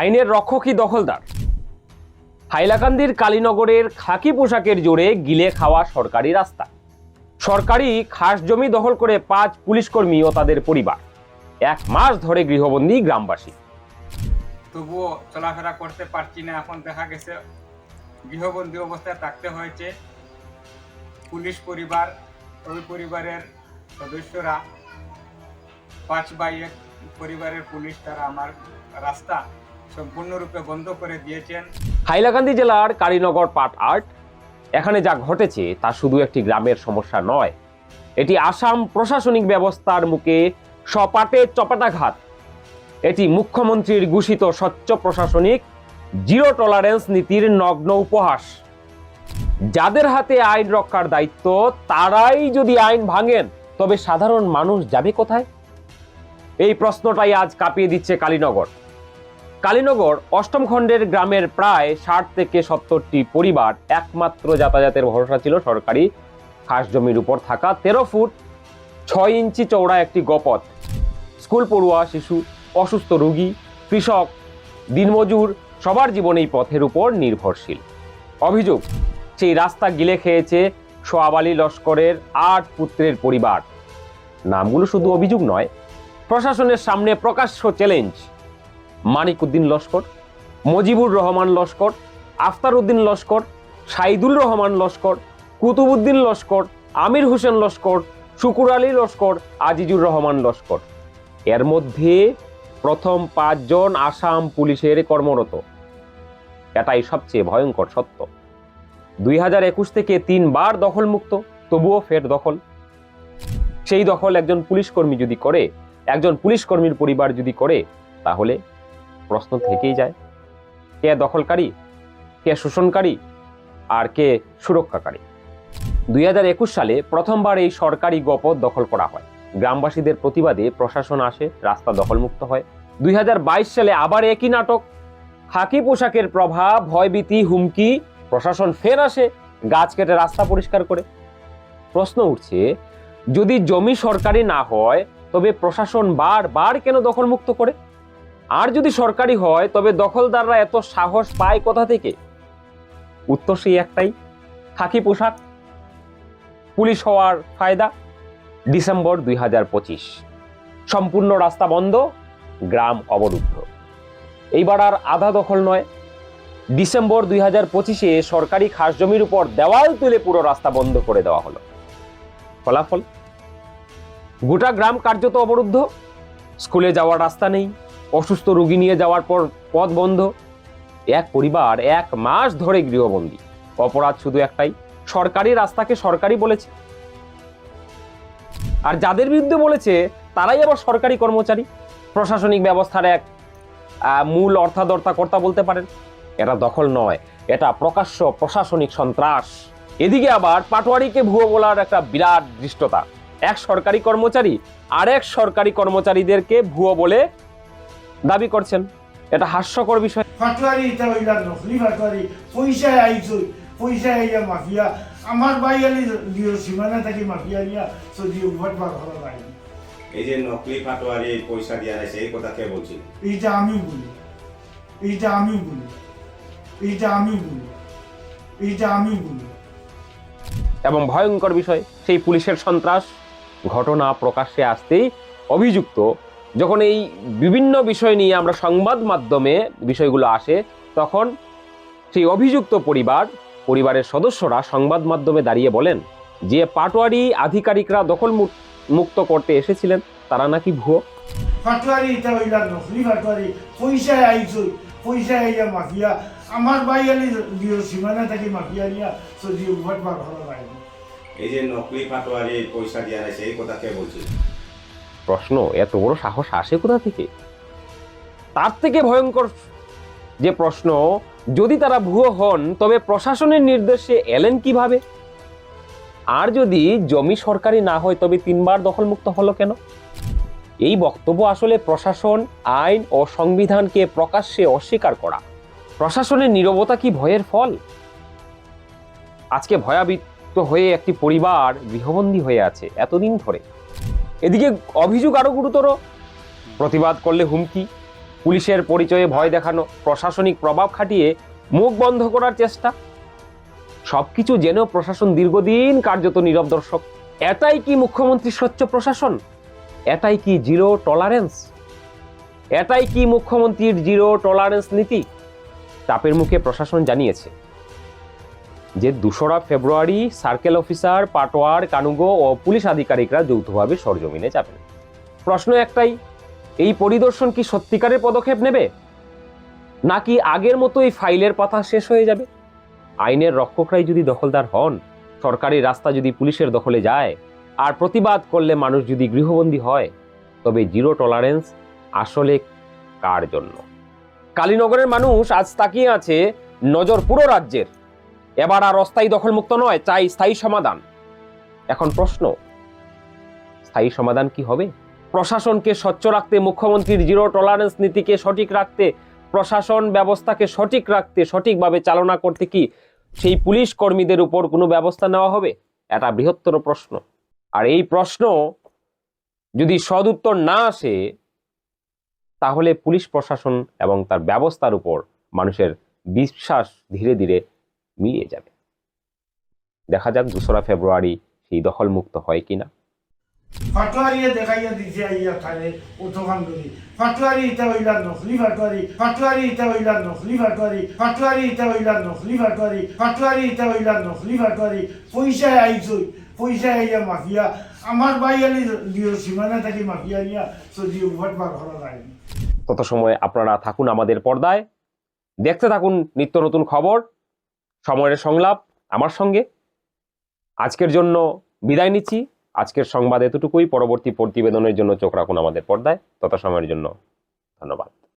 আইনের রক্ষকই দখলদার। হাইলাকান্দির কালীনগরের খাকি পোশাকের জোরে গিলে খাওয়া সরকারি রাস্তা। সরকারি খাস জমি দখল করে পাঁচ পুলিশকর্মী ও তাদের পরিবার। এক মাস ধরে গৃহবন্দী গ্রামবাসী। তবুও চলাফেরা করতে পারছি না। এখন দেখা গেছে গৃহবন্দী অবস্থায় থাকতে হয়েছে। পুলিশ পরিবার, ওই পরিবারের সদস্যরা, পাঁচ বাই এক পরিবারের পুলিশ তারা আমার রাস্তা সম্পূর্ণরূপে বন্ধ করে দিয়েছেন। হাইলাকান্দি জেলার কালীনগর পাট আর্ট। এখানে যা ঘটেছে, তা শুধু একটি গ্রামের সমস্যা নয়। এটি আসাম প্রশাসনিক ব্যবস্থার মুখে সপাটে চপাটাঘাত। এটি মুখ্যমন্ত্রীর ঘোষিত স্বচ্ছ প্রশাসনিক জিরো টলারেন্স নীতির নগ্ন উপহাস। যাদের হাতে আইন রক্ষার দায়িত্ব, তারাই যদি আইন ভাঙেন, তবে সাধারণ মানুষ যাবে কোথায়? এই প্রশ্নটাই আজ কাঁপিয়ে দিচ্ছে কালীনগর। কালীনগর অষ্টম খণ্ডের গ্রামের প্রায় ষাট থেকে সত্তরটি পরিবার একমাত্র যাতায়াতের ভরসা ছিল সরকারি। খাস জমির উপর থাকা তেরো ফুট ছয় ইঞ্চি চওড়া একটি গপথ স্কুল পড়ুয়া, শিশু, অসুস্থ রোগী, কৃষক, দিনমজুর সবার জীবন এই পথের উপর নির্ভরশীল। অভিযোগ, সেই রাস্তা গিলে খেয়েছে সোয়াব আলী লস্করের আট পুত্রের পরিবার। নামগুলো শুধু অভিযোগ নয়, প্রশাসনের সামনে প্রকাশ্য চ্যালেঞ্জ মানিক উদ্দিন লস্কর, মজিবুর রহমান লস্কর আফতার উদ্দিন লস্কর, সাইদুল রহমান লস্কর কুতুবুদ্দিন লস্কর, আমির হোসেন লস্কর, শুকুর আলী লস্কর, আজিজুর রহমান লস্কর। এর মধ্যে প্রথম পাঁচজন আসাম পুলিশের কর্মরত। এটাই সবচেয়ে ভয়ঙ্কর সত্য। দুই হাজার একুশ থেকে তিনবার দখলমুক্ত, তবুও ফের দখল। সেই দখল একজন পুলিশ কর্মী যদি করে, একজন পুলিশ কর্মীর পরিবার যদি করে, তাহলে প্রশ্ন থেকেই যায়। কে দখলকারী, কে শোষণকারী আর কে সুরক্ষাকারী। দুই হাজার একুশ সালে প্রথমবার এই সরকারি গপদ দখল করা হয়। গ্রামবাসীদের প্রতিবাদে প্রশাসন আসে, রাস্তা দখলমুক্ত হয়। দুই হাজার বাইশ সালে আবার একই নাটক। খাকি পোশাকের প্রভাব, ভয়ভীতি, হুমকি, প্রশাসন ফের আসে, গাছ কেটে রাস্তা পরিষ্কার করে। প্রশ্ন উঠছে, যদি জমি সরকারি না হয়, তবে প্রশাসন বারবার কেন দখলমুক্ত করে? আর যদি সরকারি হয়, তবে দখলদাররা এত সাহস পায় কোথা থেকে? উত্তর সেই একটাই, খাকি পোশাক, পুলিশ হওয়ার ফায়দা, ডিসেম্বর দুই হাজার পঁচিশ। সম্পূর্ণ রাস্তা বন্ধ, গ্রাম অবরুদ্ধ। এইবার আর আধা দখল নয়। ডিসেম্বর দুই হাজার পঁচিশে সরকারি খাস জমির উপর দেওয়াল তুলে পুরো রাস্তা বন্ধ করে দেওয়া হলো। ফলাফল? গোটা গ্রাম কার্যত অবরুদ্ধ। স্কুলে যাওয়ার রাস্তা নেই। অসুস্থ রোগী নিয়ে যাওয়ার পর পথ বন্ধ। এক পরিবার এক মাস ধরে গৃহবন্দী। অপরাধ শুধু একটাই, সরকারি রাস্তাকে সরকারি বলেছে। আর যাদের বিরুদ্ধে বলেছে, তারাই আবার সরকারি কর্মচারী। প্রশাসনিক ব্যবস্থার এক মূল অর্থাদর্তা কর্তা বলতে পারেন। এটা দখল নয়, এটা প্রকাশ্য প্রশাসনিক সন্ত্রাস। এদিকে আবার পাটোয়ারিকে ভুয়ো বলার একটা বিরাট দৃষ্টতা এক সরকারি কর্মচারী আর এক সরকারি কর্মচারীদেরকে ভুয়ো বলে দাবি করছেন। এটা হাস্যকর বিষয়। ফাটোয়ারি এটা হইলা নকলি ফাটোয়ারি। পয়সায় আইছই পয়সায় আইয়া মাফিয়া। আমার ভাই আলি দিও সীমানা থাকি মাফিয়া নিয়া সদি উভট বা ঘর নাই। এই যে নকলি পাটোয়ারি পয়সা দিয়া আছে এই কথা কে বলছিল এইটা আমি বলি। এইটা আমি বলি। এইটা আমি বলি। এইটা আমি বলি। এবং ভয়ঙ্কর বিষয় সেই পুলিশের সন্ত্রাস ঘটনা প্রকাশ্যে আসতেই অভিযুক্ত যখন এই বিভিন্ন বিষয় নিয়ে আমরা সংবাদ মাধ্যমে বিষয়গুলো আসে তখন সেই অভিযুক্ত পরিবার পরিবারের সদস্যরা সংবাদ মাধ্যমে দাঁড়িয়ে বলেন যে পাটোয়ারি আধিকারিকরা দখল মুক্ত করতে এসেছিলেন তারা নাকি ভুয়ো। ফাটোয়ারি এটা হইলা নকলি ফাটোয়ারি পয়সায় আইছই পয়সায় আইয়া মাফিয়া। আমার ভাই আলি দিও সীমানা থাকি মাফিয়া নিয়া উভট এই যে নকলি পাটোয়ারি পয়সা দিয়া আছে এই কথা কে বলছিল প্রশ্ন, এত বড় সাহস আসে কোথা থেকে? তার থেকে ভয়ঙ্কর যে প্রশ্ন, যদি তারা ভুয়ো হন, তবে প্রশাসনের নির্দেশে এলেন কীভাবে? আর যদি জমি সরকারি না হয়, তবে তিনবার দখলমুক্ত হলো কেন? এই বক্তব্য আসলে প্রশাসন, আইন ও সংবিধানকে প্রকাশ্যে অস্বীকার করা। প্রশাসনের নীরবতা কি ভয়ের ফল? আজকে ভয়াবিত হয়ে একটি পরিবার গৃহবন্দী হয়ে আছে, এতদিন ধরে। এদিকে অভিযোগ আরও গুরুতর। প্রতিবাদ করলে হুমকি, পুলিশের পরিচয়ে ভয় দেখানো, প্রশাসনিক প্রভাব খাটিয়ে মুখ বন্ধ করার চেষ্টা। সবকিছু জেনেও প্রশাসন দীর্ঘদিন কার্যত নীরব দর্শক। এটাই কি মুখ্যমন্ত্রী স্বচ্ছ প্রশাসন? এটাই কি জিরো টলারেন্স? এটাই কি মুখ্যমন্ত্রীর জিরো টলারেন্স নীতি? চাপের মুখে প্রশাসন জানিয়েছে। যে দোসরা ফেব্রুয়ারি সার্কেল অফিসার, পাটোয়ার, কানুগো ও পুলিশ আধিকারিকরা যৌথভাবে সরজমিনে যাবেন প্রশ্ন একটাই, এই পরিদর্শন কি সত্যিকারের পদক্ষেপ নেবে? নাকি আগের মতো এই ফাইলের পাতা শেষ হয়ে যাবে? আইনের রক্ষকরাই যদি দখলদার হন, সরকারি রাস্তা যদি পুলিশের দখলে যায়, আর প্রতিবাদ করলে মানুষ যদি গৃহবন্দী হয়, তবে জিরো টলারেন্স আসলে কার জন্য? কালীনগরের মানুষ আজ তাকিয়ে আছে নজর পুরো রাজ্যের। এবার আর অস্থায়ী দখলমুক্ত নয়, চাই স্থায়ী সমাধান। এখন প্রশ্ন, স্থায়ী সমাধান কি হবে? প্রশাসনকে স্বচ্ছ রাখতে, মুখ্যমন্ত্রীর জিরো টলারেন্স নীতিকে সঠিক রাখতে, প্রশাসন ব্যবস্থাকে সঠিক রাখতে, সঠিকভাবে চালনা করতে কি সেই পুলিশ কর্মীদের উপর কোনো ব্যবস্থা নেওয়া হবে? এটা বৃহত্তর প্রশ্ন। আর এই প্রশ্ন যদি সদুত্তর না আসে, তাহলে পুলিশ প্রশাসন এবং তার ব্যবস্থার উপর মানুষের বিশ্বাস ধীরে ধীরে মিলিয়ে যাবে। দেখা যাক দোসরা ফেব্রুয়ারি সেই দখলমুক্ত হয় কিনা। ফাটোয়ারিয়ে দেখাইয়া দিছে আইয়া খালে উঠোখান ধরি। ফাটোয়ারি ইটা হইলা নকলি ফাটোয়ারি ফাটোয়ারি ইটা হইলা নকলি ফাটোয়ারি ফাটোয়ারি ইটা হইলা নকলি ফাটোয়ারি ফাটোয়ারি ইটা হইলা নকলি ফাটোয়ারি। পয়সায় আইছই পয়সায় আইয়া মাফিয়া আমার দিও সীমানা থাকি মাফিয়া নিয়া ভট তত সময় আপনারা থাকুন আমাদের পর্দায়। দেখতে থাকুন নিত্য নতুন খবর। সময়ের সংলাপ আমার সঙ্গে। আজকের জন্য বিদায় নিচ্ছি। আজকের সংবাদ এতটুকুই। পরবর্তী প্রতিবেদনের জন্য চোখ রাখুন আমাদের পর্দায়। তথা সময়ের জন্য ধন্যবাদ।